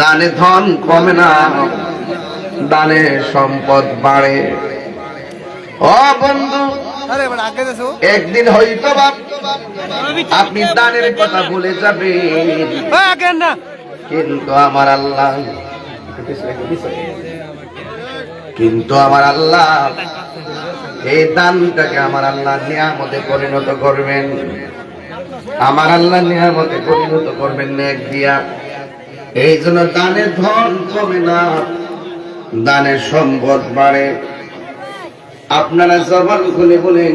দানে ধন কমে না দানে সম্পদ বাড়ে। ও বন্ধু একদিন হয়তো আপনি দানের কথা ভুলে যাবেন ওই আগে না। কিন্তু আমার আল্লাহ কিন্তু আমার আল্লাহ এই দানটাকে আমার আল্লাহ নিয়ামতে পরিণত করবেন। আমার আল্লাহ নিয়ামতে পরিণত করবেন নেক দিয়া। এই জন্য দানের ধন কমে না দানের সম্পদ বাড়ে। আপনারা জবান খুলে বলেন,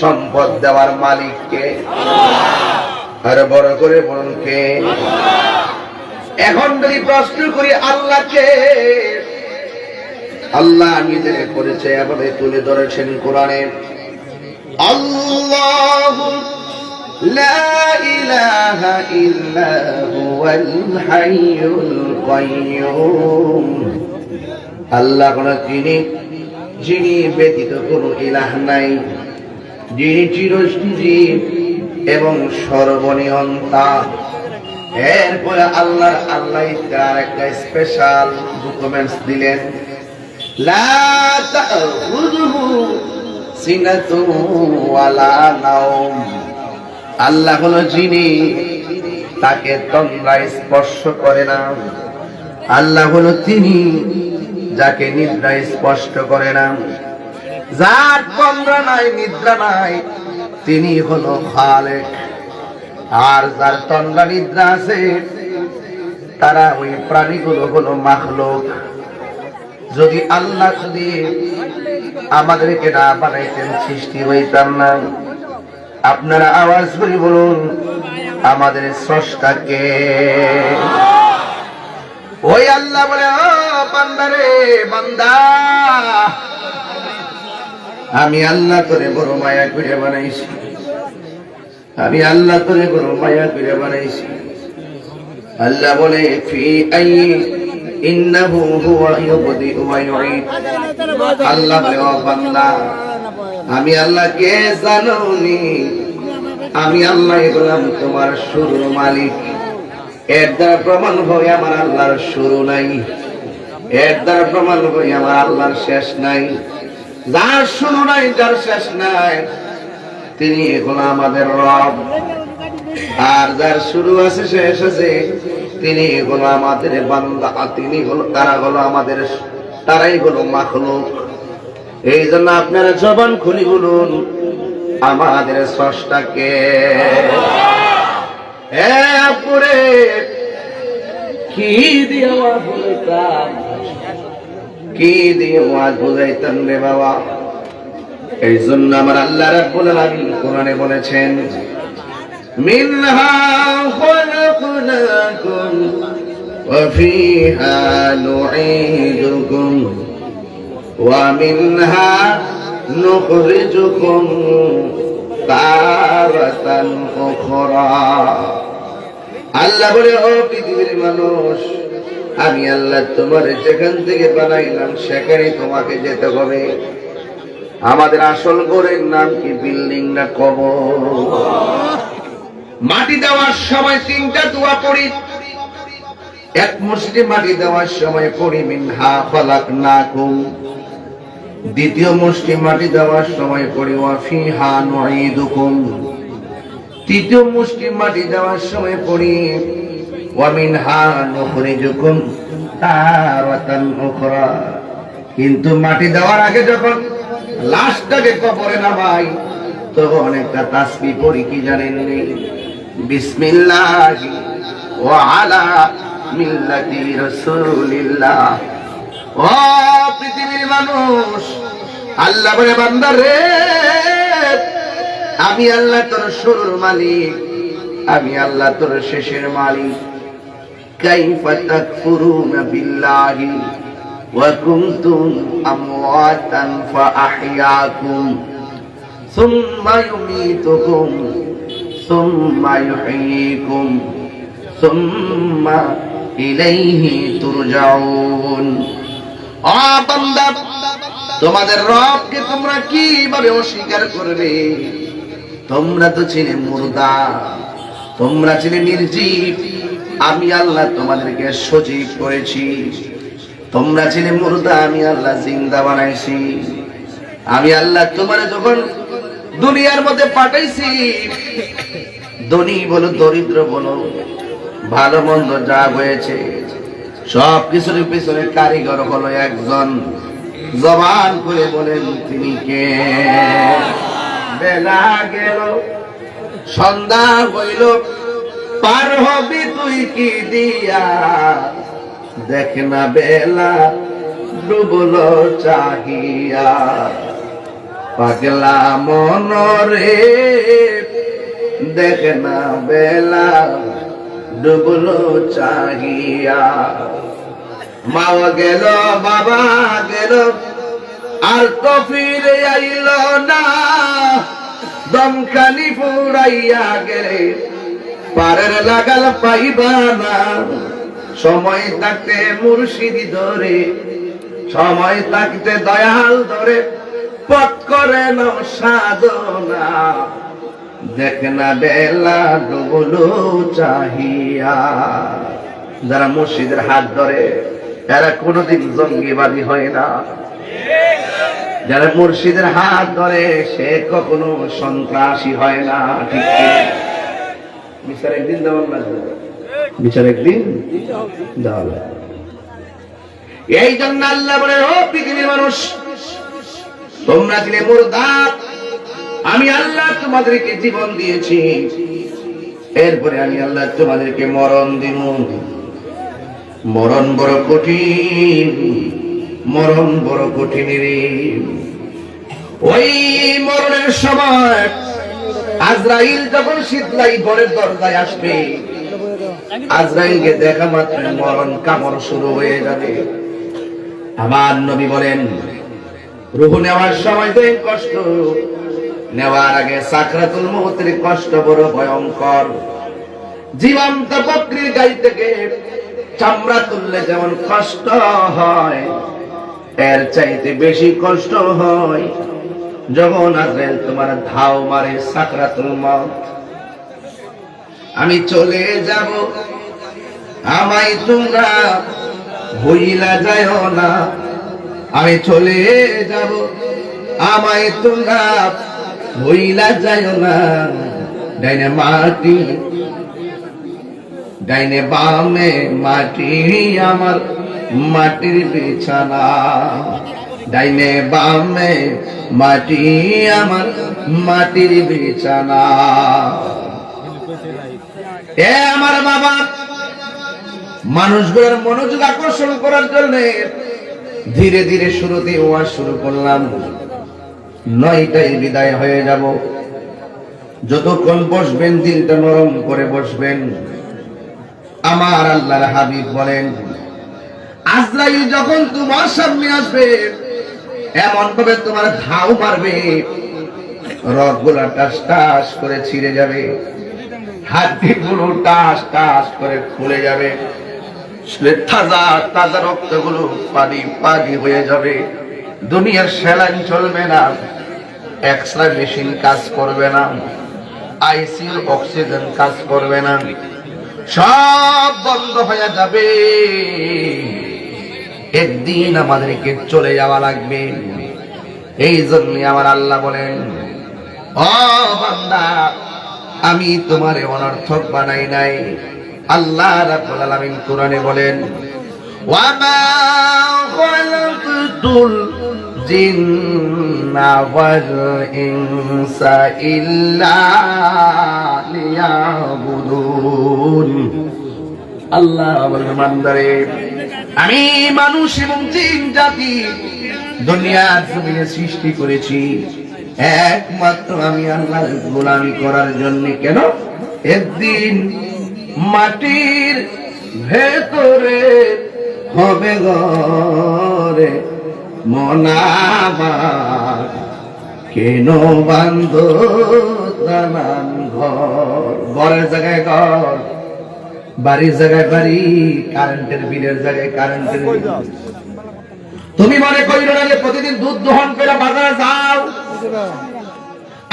সম্পদ দেওয়ার মালিককে আর বড় করে বলুন কে? এখন যদি প্রশ্ন করি আল্লাহকে আল্লাহ নিজের পরিচয় এভাবে তুলে ধরেছেন কোরআনে। আল্লাহ لا إله إلا هو الحي القيوم আল্লাহ কোন তিনি যিনি ব্যতীত কোনো ইলাহ নাই যিনি চিরঞ্জীব এবং সর্বনিয়ন্তা এরপরে আল্লাহ আল্লাহ তার একটা স্পেশাল ডকুমেন্টস দিলেন লা তাখুযুহু সিনাতুন ওয়ালা নাওম আল্লাহ হলো যিনি তাকে তন্দ্রা স্পর্শ করে না। আল্লাহ হলো তিনি যাকে নিদ্রা স্পষ্ট করে না। যার তন্দ্রা নাই, নিদ্রা নাই, তিনি হলো খালেক। আর যার তন্দ্রা, নিদ্রা আছে, তারা ওই প্রাণীগুলো হলো মাখলোক। যদি আল্লাহ যদি আমাদেরকে না বানাইতেন, সৃষ্টি হইতাম না। আপনারা আওয়াজ করে বলুন আমাদের স্রষ্টাকে। ওই আল্লাহ বলে আমি আল্লাহ করে বড় মায়া করে বানাইছি। আমি আল্লাহ করে বড় মায়া করে বানাইছি। আল্লাহ বলে আল্লাহ বলে বান্দা আমি আল্লাহকে জানুনি? আমি আল্লাহ বললাম, তোমার শুরু মালিক। এর দ্বারা প্রমাণ হয় আমার আল্লাহর শুরু নাই। এর দ্বারা প্রমাণ হয় আমার আল্লাহর শেষ নাই। যার শুরু নাই, যার শেষ নাই, তিনি হলো আমাদের রব। আর যার শুরু আছে শেষ আছে তিনি হলো আমাদের বান্দা, তিনি হলো, তারা হলো আমাদের, তারাই হলো মাখলুক। এই জন্য আপনারা জবান খুলি বলুন, আমাদের স্রষ্টাকে। কি দিয়ে আওয়াজ বুঝাইতাম? রে বাবা? এই জন্য আমার আল্লাহ আলামিন কোরআনে বলেছেন, মিনহা খলাকনাকুম ومنها نخرجكم تارة أخرى আল্লাহ বলে ও পৃথিবীর মানুষ আমি আল্লাহ তোমার যেখান থেকে বানাইলাম সেখানে তোমাকে যেতে হবে আমাদের আসল ঘরের নাম কি বিল্ডিং না কবর মাটি দেওয়ার সময় তিনটা দোয়া পড়ি এক মুসলি মাটি দেওয়ার সময় পড়ি মিনহা ফলাক না কুম দ্বিতীয় মুষ্টি মাটি দেওয়ার সময় পড়ি ওয়াফি হা নুঈদুকুম। তৃতীয় মুষ্টি মাটি দেওয়ার সময় পড়ি ওয়ামিন হা তারাতান উখরা। কিন্তু মাটি দেওয়ার আগে যখন লাশটাকে কবরে নামাই, তখন একটা তাসবি পড়ি, কি জানেন বিসমিল্লাহ ওয়া আলা মিল্লাতি রাসূলিল্লাহ। ও পৃথিবীর মানুষ, আল্লাহ বলে বান্দার রে, আমি আল্লাহ তোর শুরুর মালিক, আমি আল্লাহ তোর শেষের মালিক। কাইফা তাকফুরুনা বিল্লাহি ওয়া কুনতুম আমওয়াতান ফাআহইয়াকুম, সুম্মা ইউমীতুকুম, সুম্মা ইউহয়ীকুম সুম্মা ইলাইহি তুরজাউন। তোমাদের রবকে তোমরা কীভাবে অস্বীকার করবে? তোমরা তো ছিলে মুর্দা, তোমরা ছিলে নির্জীব। আমি আল্লাহ তোমাদেরকে সজীব করেছি। তোমরা ছিলে মুর্দা, আমি আল্লাহ জিন্দা বানাইছি। আমি আল্লাহ তোমার যখন দুনিয়ার মধ্যে পাঠাইছি, ধনী বলো, দরিদ্র বলো, ভালো মন্দ যা হয়েছে সব কিছুর পিছনে কারিগর হলো একজন। জবান করে বলেন, তিনি কে? বেলা গেল, সন্ধ্যা হইল। পার হবি তুই কি দিয়া? দেখ না বেলা, ডুবল চাহিয়া। পাগলা মনরে, দেখ না বেলা ডুবল চাহিয়া। মাও গেল, বাবা গেল, আর তো ফিরে আইল না। দমখানি ফুরাইয়া গেলে পারের লাগাল পাইবা না। সময় থাকতে মুর্শিদি ধরে, সময় থাকতে দয়াল ধরে, পথ করে নাও সাধনা। দেখ না বেলা ডুবলো চাহিয়া। যারা মসজিদের হাত ধরে, এরা কোনোদিন জঙ্গিবাদী হয় না। যারা মুর্শিদের হাত ধরে, সে কখনো সন্ত্রাসী হয় না, ঠিক বিচার একদিন দেওয়ার লাগবে বিচার একদিন দেওয়া লাগবে এই জন্য আল্লাহ বলে, ও পৃথিবীর মানুষ, তোমরা ছিলে মুর্দা আমি আল্লাহ তোমাদেরকে জীবন দিয়েছি। এরপরে আমি আল্লাহ তোমাদেরকে মরণ দিব। মরণ বড় কঠিন, মরণ বড় কঠিন ওই মরণের সময় আজরাইল যখন শীতলাই ঘরের দরজায় আসবে, আজরাইলকে দেখা মাত্র মরণ কামড় শুরু হয়ে যাবে। আমার নবী বলেন, রুহ নেওয়ার সময় যে কষ্ট নেওয়ার আগে সাকরাতুল মুহূর্তের কষ্ট বড় ভয়ঙ্কর। জীবন্ত বকরির গাই থেকে চামড়া তুললে যেমন কষ্ট হয়, এর চাইতে বেশি কষ্ট হয় যখন আজরাইল তোমার ধাও মারে সাকরাতুল মত আমি চলে যাব, আমায় তোমরা ভুইলা যায় না। আমি চলে যাব, আমায় তোমরা ভুইলা যায় না। ডাইনে মাটি, ডাইনে বামে মাটি, আমার মাটির বিছানা। ডাইনে বামে মাটি, আমার মাটির বিছানা। এ আমার বাবা, মানুষগুলোর মনোযোগ আকর্ষণ করার জন্য ধীরে ধীরে শুরুতে ওয়াজ শুরু করলাম। নয়টাই বিদায় হয়ে যাব। যতক্ষণ বসবেন দিলটা নরম করে বসবেন। আমার আল্লাহর হাবিব বলেন, আজরাইল যখন তোমার সামনে আসবে, এমন ভাবে তোমার ধাও মারবে, রথগুলা টাস টাস করে ছিঁড়ে যাবে, হাড্ডি গুলো টাস টাস করে খুলে যাবে তাজা তাজা রক্তগুলো পানি পানি হয়ে যাবে, দুনিয়ার স্যালাইন চলবে না। এক্সরে মেশিন কাজ করবে না। আইসিইউ অক্সিজেন কাজ করবে না। সব বন্ধ হয়ে যাবে। একদিন আমাদেরকে চলে যাওয়া লাগবে। এই জন্য আমার আল্লাহ বলেন, ও বান্দা, আমি তোমারে অনর্থক বানাই নাই। আল্লাহ রাব্বুল আলামিন কোরআনে বলেন ওয়ামা খালাকতুল ওয়াল ইনসা ইল্লা লিয়াবুদুন আল্লাহ বান্দারে, আমি মানুষ এবং জিন জাতি দুনিয়ার জমিনে সৃষ্টি করেছি। একমাত্র আমি আল্লাহর গোলামি করার জন্য কেন? একদিন মাটির ভেতরে হবে ঘরে মনাবার, কেন বান্ধ দালান ঘর? ঘরের জায়গায় ঘর, বাড়ির জায়গায় বাড়ি কারেন্টের বিলের জায়গায় কারেন্টের তুমি মনে করিল না যে প্রতিদিন দুধ দহন করে বাজারে যাও?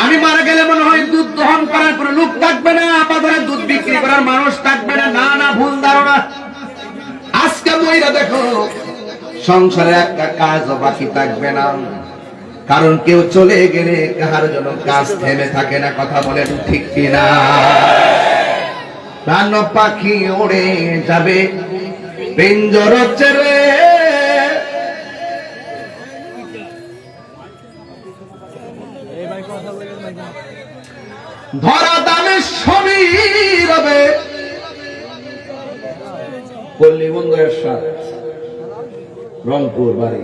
আমি মারা গেলে মনে হয় দুধ দহন করার কোনো লোক থাকবে না, বাজারে দুধ বিক্রি করার মানুষ থাকবে না না না, ভুল ধারণা। আজকে মহিলা দেখো, সংসারে একটা কাজও বাকি থাকবে না। কারণ কেউ চলে গেলে কাহার জন্য কাজ থেমে থাকে না, কথা বলেন ঠিক কিনা? প্রাণ পাখি ওড়ে যাবে, পিঞ্জর চেরে ধরা দামে সবই রবে। পল্লী বন্দরের সাথ রংপুর বাড়ি।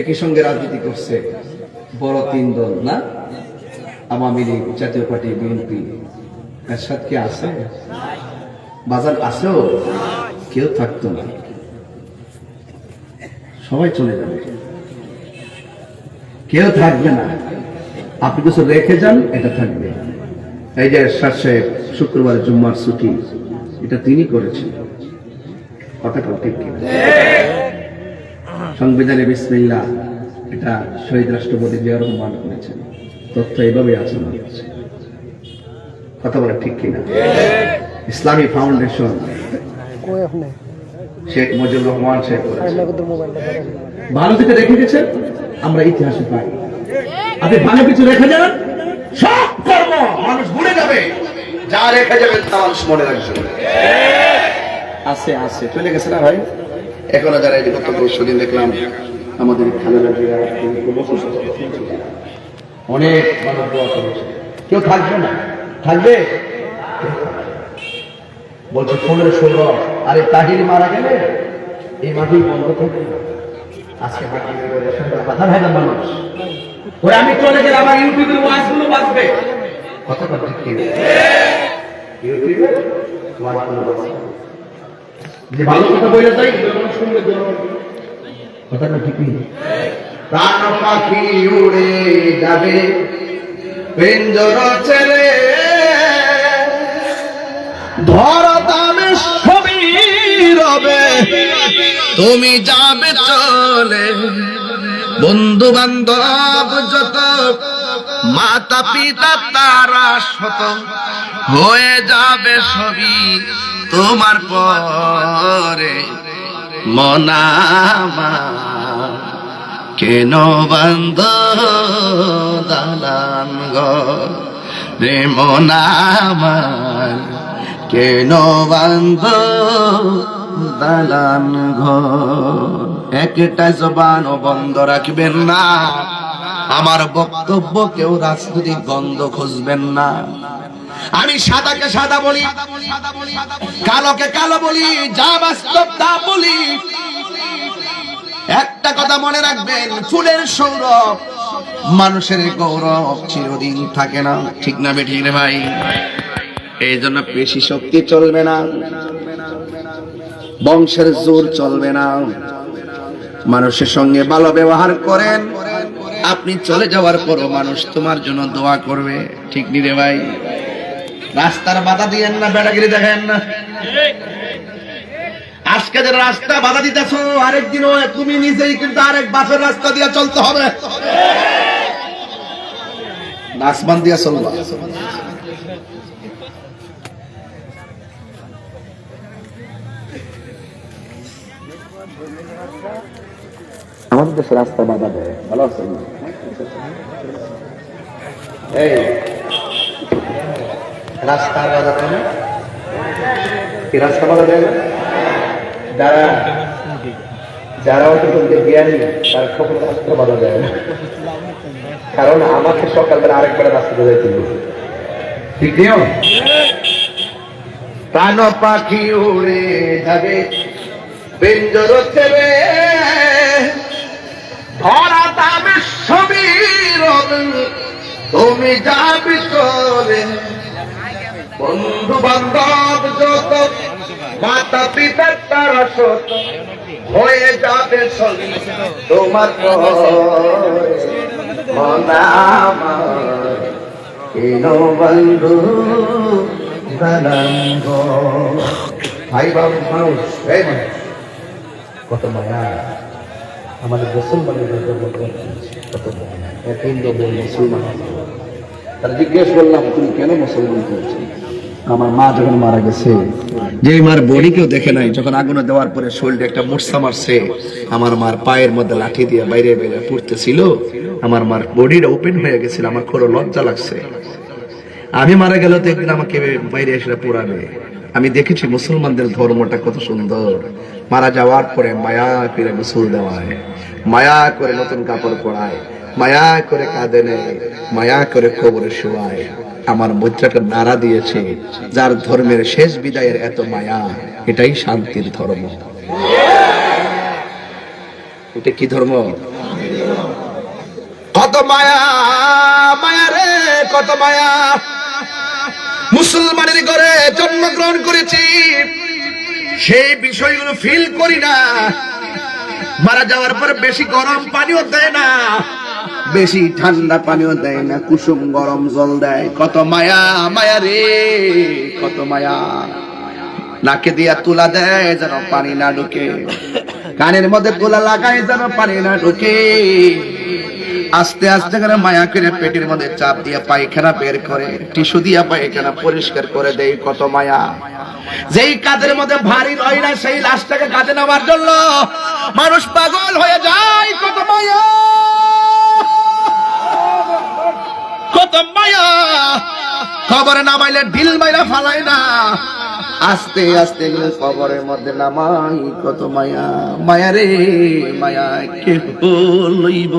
একই সঙ্গে রাজনীতি করছে বড় তিন দল, না? আওয়ামী লীগ, জাতীয় পার্টি, বিএনপি। এর সাথে কি আছে? বাজার আছেও? কেউ থাকতো না। সবাই চলে যাবে। কেউ থাকবে না। আপনি কিছু রেখে যান, এটা থাকবে। এই যে এরশাদ সাহেব শুক্রবার জুম্মার ছুটি, এটা তিনি করেছেন। কথাটা ঠিক কিনা? সংবিধানে বিসমিল্লাহ এটা শহীদ রাষ্ট্রপতি জিয়া রহমান করেছেন। তথ্য এইভাবে আছে আমার কাছে। কথা বলে ঠিক কিনা? ইসলামী ফাউন্ডেশন। শেখ মুজিবুর রহমান ধরেন। ভালো থেকে রেখে গেছেন? আমরা ইতিহাসে পাই। আপনি ভালো কিছু রেখে যান? সব কর্ম মানুষ ভুলে যাবে। যা রেখে যাবেন তা মানুষ মনে রাখবে। আছে আছে। চলে গেছে না ভাই? এখনও যারা এই গত পরশু দিন দেখলাম, আমাদের তিনি অনেক মানুষ দোয়া করেছে কেউ থাকবে না। থাকবে? বলছে, পনেরো, ষোলো আরে তাহির মারা গেলে এই মাটি বন্ধ থাকবে আজকে করে হাজার হাজার মানুষ। ওরে আমি চলে গেলে আমার ইউটিউবের ওয়াজগুলো বাঁচবে কতটা ঠিক কি? ইউটিউবে? ওয়াজগুলো বাঁচবে যে ভালো কথা বলে যাই শুনবে কথাটা ঠিক নেই। প্রাণ পাখি উড়ে যাবে পিঞ্জর ছেড়ে ধরতামে সবই রবে, তুমি যাবে চলে। বন্ধু বান্ধব যত মাতা পিতা তারা শত হয়ে যাবে সবই তোমার পরে। মনামা কেন বন্ধ দালান গো? মনামার কেন বন্ধ দালান ঘর একটা জবান বন্ধ রাখবেন না। আমার বক্তব্য কেউ রাজনৈতিক গন্ধ খুঁজবেন না। আমি সাদাকে সাদা বলি, কালোকে কালো বলি, যা বাস্তব তা বলি। একটা কথা মনে রাখবেন, ফুলের সৌরভ মানুষের গৌরব চিরদিন থাকে না। ঠিক না বেঠিক রে ভাই? এই জন্য পেশি শক্তি চলবে না। বংশের জোর চলবে না। মানুষের সঙ্গে ভালো ব্যবহার করেন। আপনি চলে যাওয়ার পরও মানুষ তোমার জন্য দোয়া করবে। ঠিক নি রে ভাই? রাস্তার বাধা দিয়েন না, বেড়াগিরি দেখেন না। আজকে যে রাস্তা বাধা দিতেছ, আরেকদিন তুমি নিজেই কিন্তু আরেক বাসের রাস্তা দিয়ে চলতে হবে। নাসমান দিয়া চলবা। দেশে রাস্তা বাধা দেয়। ভালো আছেন? এই। রাস্তা বাধা দেয় কি রাস্তা বাধা দেয়? যারা যারা অত্যন্ত জ্ঞানী, তার খবর রাস্তা বাধা দেয় না। কারণ আমাকে সকালবেলা আরেকবার যাইতে ঠিক নিয়ম প্রাণ পাখি উড়ে যাবে ধরা দামে রবে, তুমি যাবি চলে বন্ধু বান্ধব যত মাতা পিতা তারা শত হয়ে যাবে সবই তোমার বন্ধু ভাই বাবু মানুষ কত মায়া। আমাদের মানে এক মুসলমান তারা জিজ্ঞেস করলাম, তুমি কেন মুসলমান করেছ আমার মা যখন মারা গেছে, যে মার বডি কেউ দেখে নাই, যখন আগুনে দেওয়ার পরে শরীরে একটা মোর্চা মারছে, আমার মার পায়ের মধ্যে লাঠি দিয়ে বাইরে বাইরে পড়তেছিল। আমার মার বডিটা ওপেন হয়ে গেছিল, আমার খুব লজ্জা লাগছে। আমি মারা গেল তো একদিন আমাকে বাইরে এসে পোড়াবে আমি দেখেছি মুসলমানদের ধর্মটা কত সুন্দর। মারা যাওয়ার পরে মায়া করে গোসল দেওয়ায় মায়া করে নতুন কাপড় পরায়, মায়া করে কাঁদে মায়া করে কবরে শোয়ায়। আমার মুদ্রাটা নাড়া দিয়েছে, যার ধর্মের শেষ বিদায়ের এত মায়া, এটাই শান্তির ধর্ম। এটা কি ধর্ম? কত মায়া মায়া রে, কত মায়া। মুসলমানের ঘরে জন্মগ্রহণ করেছি সেই বিষয়গুলো ফিল করি না। মারা যাওয়ার পর বেশি গরম পানিও দেয় না। বেশি ঠান্ডা পানিও দেয় না। কুসুম গরম জল দেয়। কত মায়া মায়া রে, কত মায়া। নাকে দিয়া তুলা দেয় যেন পানি না ঢুকে। কানের মধ্যে তুলা লাগায় যেন পানি না ঢুকে। আস্তে আস্তে করে মায়া করে পেটের মধ্যে চাপ দিয়ে পায়খানা বের করে, টিস্যু দিয়া পায়খানা পরিষ্কার করে দেয় কত মায়া। যেই কাজের মধ্যে ভারী রয় না, সেই লাশটাকে কাজে নেওয়ার জন্য মানুষ পাগল হয়ে যায়, কত মায়া। কত মায়া। খবরে নামাইলে ঢিল মাইরা ফালাই না। আস্তে আস্তে কবরের মধ্যে নামাই কত মায়া মায়া রে, মায়া কে হলইব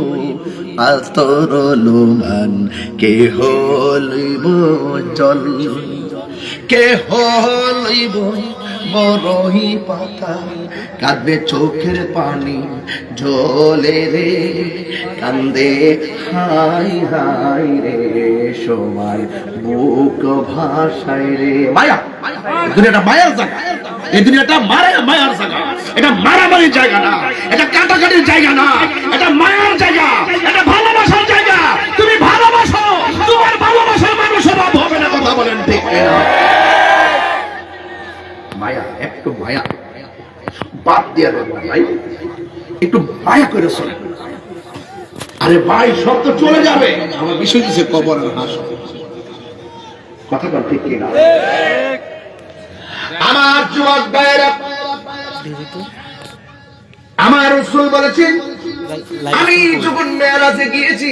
আস্তর লোমান কে হলইব জল? কে হলইব বরহি পাতা কাঁদবে চোখের পানি ঝোলে রে, কান্দে হাই হাই রে, সময় বুক ভাষায় রে। মায়া! দুনিয়াটা মায়ার জায়গা। এই দুনিয়াটা মারা মায়ার জায়গা। এটা মারামারির জায়গা না, এটা কাটাকাটির জায়গা না, এটা মায়ার জায়গা, এটা ভালোবাসার জায়গা। তুমি ভালোবাসো, তোমার ভালোবাসার মানুষের অভাব হবে না, কথা বলেন ঠিক? মায়া, একটু মায়া। বাদ দিয়ে দেবো ভাই, একটু মায়া করে শোনেন। আরে ভাই, সব তো চলে যাবে। আমার বিষয় দিচ্ছে কবরের হাস কথাটা ঠিক কিনা? আমার রসুল বলেছেন, আমি যখন মেয়ারাজে গিয়েছি,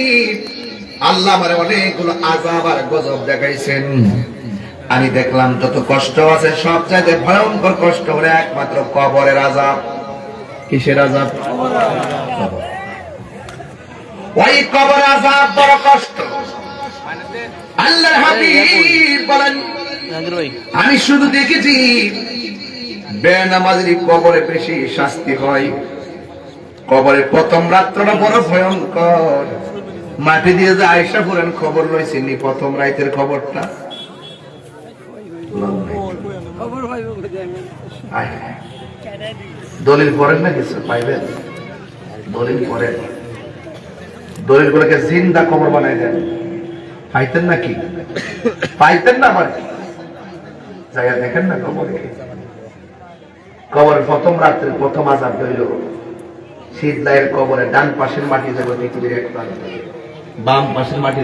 আল্লাহ আমার অনেকগুলো আজাব আর গজব দেখাইছেন। আমি দেখলাম যত কষ্ট আছে সব চাইতে ভয়ঙ্কর কষ্ট হলে একমাত্র কবরের আজাব কিসের আজাব ওই কবর আজাব বড় কষ্ট। আল্লাহর হাবিব বলেন আমি শুধু দেখেছি বেনামাজির কবরে বেশি শাস্তি হয়। কবরের প্রথম রাত্রটা বড় ভয়ঙ্কর। মাটি দিয়ে যে আয়সা পুরান খবর রয়েছে নি প্রথম রাইতের খবরটা? দলিল পড়েন না কিছু? পাইবেন? দলিল পড়েন। দলিল গুলোকে জিন্দা খবর বানাই দেন। পাইতেন নাকি? পাইতেন না আমার? জায়গা দেখেন না কবরে? কবরের প্রথম রাত্রে প্রথম আজাদ হইল? শীত দায়ের কবরে ডান পাশের মাটি যাবে পৃথিবীর এক প্রান্তে বাম পাশের মাটি